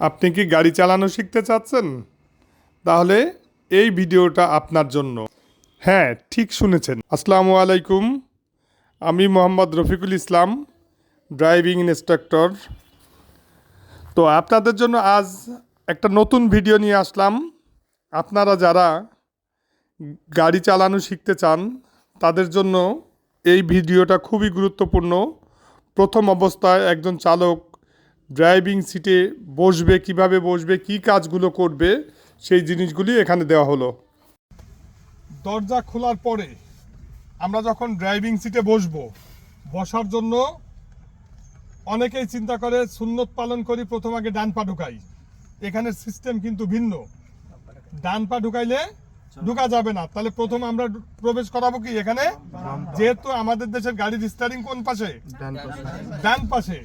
আপনি কি গাড়ি চালানো শিখতে চাচ্ছেন? তাহলে এই ভিডিওটা আপনার জন্য। হ্যাঁ ঠিক শুনেছেন। আসসালামু আলাইকুম। আমি মোহাম্মদ রফিকুল ইসলাম, ড্রাইভিং ইনস্ট্রাক্টর। তো আপনাদের জন্য আজ একটা নতুন ভিডিও নিয়ে আসলাম। আপনারা যারা গাড়ি চালানো শিখতে চান, তাদের জন্য এই ভিডিওটা খুবই গুরুত্বপূর্ণ। প্রথম অবস্থায় একজন চালক ড্রাইভিং সিটে বসবে কীভাবে বসবে কি কাজগুলো করবে সেই জিনিসগুলি এখানে দেওয়া হলো। দরজা খোলার পরে আমরা যখন ড্রাইভিং সিটে বসবো বসার জন্য অনেকেই চিন্তা করে সুন্নত পালন করি প্রথম আগে ডান পা ঢুকাই। এখানে সিস্টেম কিন্তু ভিন্ন। ডান পা ঢুকাইলে ঢুকা যাবে না। তাহলে প্রথম আমরা প্রবেশ করাবো কি? এখানে? যেহেতু আমাদের দেশের গাড়ির স্টারিং কোন পাশে। ডান পাশে।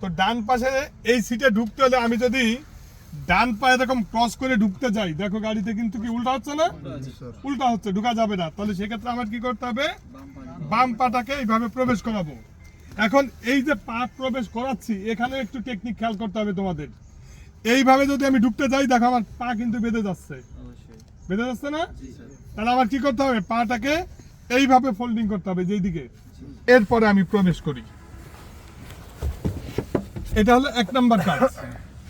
তো ডান পাশে এই সিটে ঢুকতে হলে আমি যদি ডান পায়ে এরকম ক্রস করে ঢুকতে যাই দেখো গাড়িতে কিন্তু কি উল্টা হচ্ছে না? উল্টা হচ্ছে ঢুকা যাবে না। তাহলে সেক্ষেত্রে আমার কি করতে হবে? বাম পাটাকে এইভাবে প্রবেশ করাবো। এখন এই যে পা প্রবেশ করাচ্ছি এখানে একটু টেকনিক খেয়াল করতে হবে তোমাদের। এইভাবে যদি আমি ঢুকতে যাই দেখো আমার পা কিন্তু বেঁধে যাচ্ছে। বেঁধে যাচ্ছে না? তাহলে আমার কি করতে হবে? পাটাকে এইভাবে ফোল্ডিং করতে হবে যেই দিকে এরপরে আমি প্রবেশ করি। এটা হলো এক নাম্বার কাজ।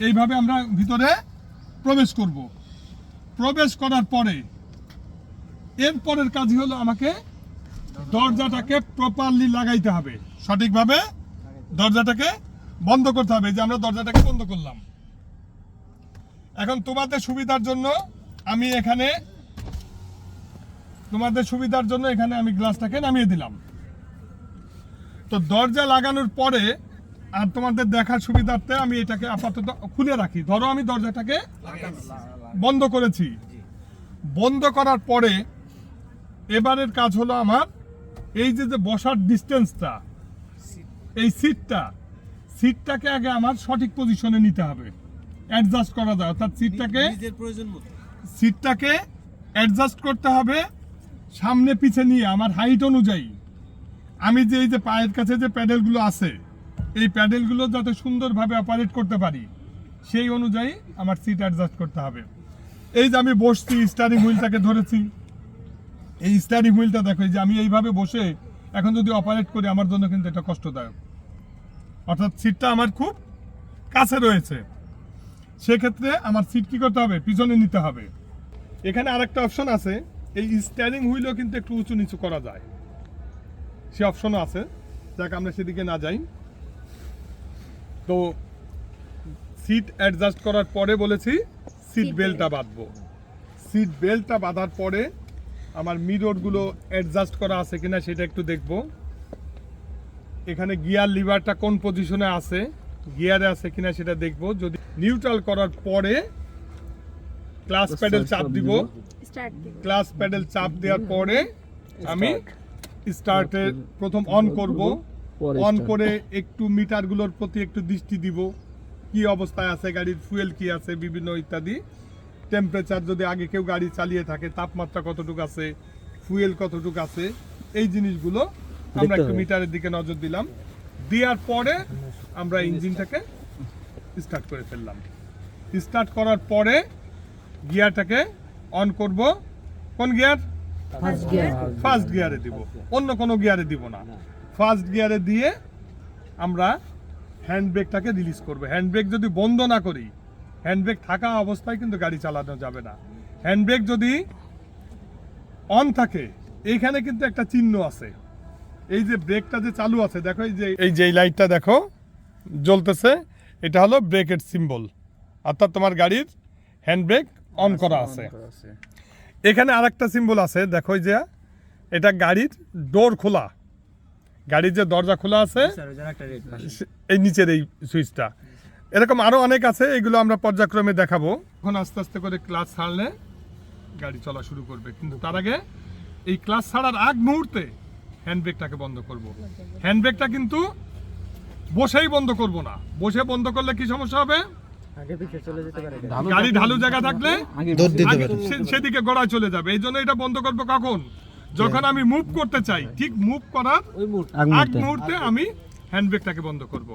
এইভাবে আমরা ভিতরে প্রবেশ করব। প্রবেশ করার পরে, এর পরের কাজই হলো আমাকে দরজাটাকে প্রপারলি লাগাইতে হবে। সঠিকভাবে দরজাটাকে বন্ধ করতে হবে। যে আমরা দরজাটাকে বন্ধ করলাম। এখন তোমাদের সুবিধার জন্য আমি এখানে, তোমাদের সুবিধার জন্য এখানে আমি গ্লাসটাকে নামিয়ে দিলাম। তো দরজা লাগানোর পরে আর তোমাদের দেখার সুবিধার্থে আমি এটাকে আপাতত খুলে রাখি। ধরো আমি দরজাটাকে বন্ধ করেছি। বন্ধ করার পরে এবারের কাজ হলো আমার এই যে যে বসার ডিস্টেন্সটা এই সিটটা সিটটাকে আগে আমার সঠিক পজিশনে নিতে হবে। অ্যাডজাস্ট করা যায়। অর্থাৎ সিটটাকে সিটটাকে অ্যাডজাস্ট করতে হবে সামনে পিছে নিয়ে আমার হাইট অনুযায়ী। আমি যে এই যে পায়ের কাছে যে প্যাডেলগুলো আছে এই প্যাডেলগুলো যাতে সুন্দরভাবে অপারেট করতে পারি, সেই অনুযায়ী আমার সিট অ্যাডজাস্ট করতে হবে। এই যে আমি বসছি স্টারিং হুইলটাকে ধরেছি। এই স্টারিং হুইলটা দেখো যে আমি এইভাবে বসে এখন যদি অপারেট করি, আমার জন্য কিন্তু এটা কষ্টদায়ক। অর্থাৎ সিটটা আমার খুব কাছে রয়েছে। সেক্ষেত্রে আমার সিট কি করতে হবে? পিছনে নিতে হবে। এখানে আরেকটা অপশন আছে, এই স্টিয়ারিং হুইলও কিন্তু একটু উঁচু নিচু করা যায়। সে অপশনও আছে। যাক, আমরা সেদিকে না যাই। তো সিট অ্যাডজাস্ট করার পরে বলেছি সিট বেল্টটা বাঁধবো। সিট বেল্টটা বাঁধার পরে আমার মিররগুলো অ্যাডজাস্ট করা আছে কিনা সেটা একটু দেখব। এখানে গিয়ার লিভারটা কোন পজিশনে আছে গিয়ারে আছে কিনা সেটা দেখব। যদি নিউট্রাল করার পরে ক্লাস প্যাডেল চাপ দিব। ক্লাস প্যাডেল চাপ দেওয়ার পরে আমি স্টার্টে প্রথম অন করব। অন করে একটু মিটারগুলোর প্রতি একটু দৃষ্টি দিব কি অবস্থায় আছে গাড়ির ফুয়েল কি আছে বিভিন্ন ইত্যাদি। টেম্পারেচার যদি আগে কেউ গাড়ি চালিয়ে থাকে তাপমাত্রা কতটুকু আছে ফুয়েল কতটুকু আছে এই জিনিসগুলো আমরা একটু মিটারের দিকে নজর দিলাম। দেওয়ার পরে আমরা ইঞ্জিনটাকে স্টার্ট করে ফেললাম। স্টার্ট করার পরে গিয়ারটাকে অন করব। কোন গিয়ার ফার্স্ট গিয়ার ফার্স্ট গিয়ারে দিব। অন্য কোনো গিয়ারে দিব না। ফার্স্ট গিয়ারে দিয়ে আমরা হ্যান্ড ব্রেকটাকে রিলিজ করব। হ্যান্ড ব্রেক যদি বন্ধ না করি হ্যান্ড ব্রেক থাকা অবস্থায় কিন্তু গাড়ি চালানো যাবে না। হ্যান্ড ব্রেক যদি অন থাকে এইখানে কিন্তু একটা চিহ্ন আছে। এই যে ব্রেকটা যে চালু আছে দেখো এই যে এই যে লাইটটা দেখো জ্বলতেছে এটা হলো ব্রেকের সিম্বল অর্থাৎ তোমার গাড়ির হ্যান্ড ব্রেক অন করা আছে। এখানে আরেকটা সিম্বল আছে দেখো এই যে এটা গাড়ির ডোর খোলা। গাড়ির যে দরজা খোলা আছে এই নিচের এই সুইচটা। এরকম আরও অনেক আছে এগুলো আমরা পর্যায়ক্রমে দেখাবো। এখন আস্তে আস্তে করে ক্লাস ছাড়লে গাড়ি চলা শুরু করবে। কিন্তু তার আগে এই ক্লাস ছাড়ার আগ মুহূর্তে হ্যান্ড ব্রেকটাকে বন্ধ করব। হ্যান্ড ব্রেকটা কিন্তু বসেই বন্ধ করব না। বসে বন্ধ করলে কি সমস্যা হবে? আগে পিছে চলে যেতে পারে গাড়ি। ঢালু জায়গা থাকলে সেদিকে গড়ায় চলে যাবে। এই জন্য এটা বন্ধ করব কখন? যখন আমি মুভ করতে চাই ঠিক মুভ করার আগ মুহূর্তে। আমি হ্যান্ড ব্রেকটাকে বন্ধ করব